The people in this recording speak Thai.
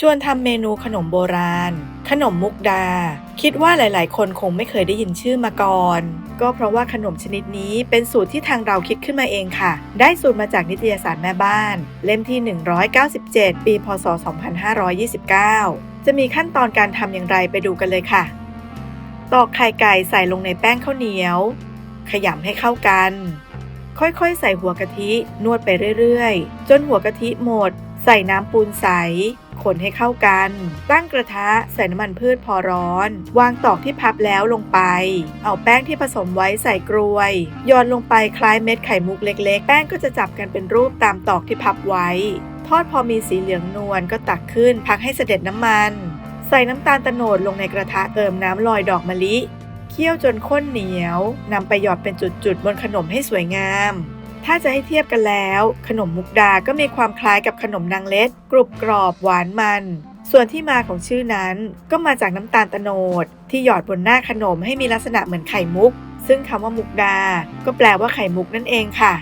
ชวนทำเมนูขนมโบราณ ขนมมุกดา คิดว่าหลายๆ คนคงไม่เคยได้ยินชื่อมาก่อน ก็เพราะว่าขนมชนิดนี้เป็นสูตรที่ทางเราคิดขึ้นมาเองค่ะ ได้สูตรมาจากนิตยสารแม่บ้าน เล่มที่ 197 ปี พศ 2529 จะมีขั้นตอนการทำอย่างไรไปดูกันเลยค่ะ ตอกไข่ไก่ใส่ลงในแป้งข้าวเหนียว ขยำให้เข้ากัน ค่อยๆ ใส่หัวกะทินวดไปเรื่อยๆ จนหัวกะทิหมด ใส่น้ำปูนใส คนให้เข้ากัน ตั้งกระทะใส่น้ำมันพืชพอร้อน วางตอกที่พับแล้วลงไป เอาแป้งที่ผสมไว้ใส่กรวยโยนลงไปคล้ายเม็ดไข่มุกเล็ก ๆ แป้งก็จะจับกันเป็นรูปตามตอกที่พับไว้ ทอดพอมีสีเหลืองนวลก็ตักขึ้น พักให้เสด็จน้ำมัน ใส่น้ำตาลโตโนดลงในกระทะเติมน้ำลอยดอกมะลิเคี่ยวจนข้นเหนียวนำไปหยอดเป็นจุดๆบนขนมให้สวยงาม ถ้าจะให้เทียบกันแล้ว ขนมมุกดาก็มีความคล้ายกับขนมนางเล็ด กรุบกรอบหวานมัน ส่วนที่มาของชื่อนั้นก็มาจากน้ำตาลตะโนด ที่หยอดบนหน้าขนมให้มีลักษณะเหมือนไข่มุก ซึ่งคำว่ามุกดา ก็แปลว่าไข่มุกนั่นเองค่ะ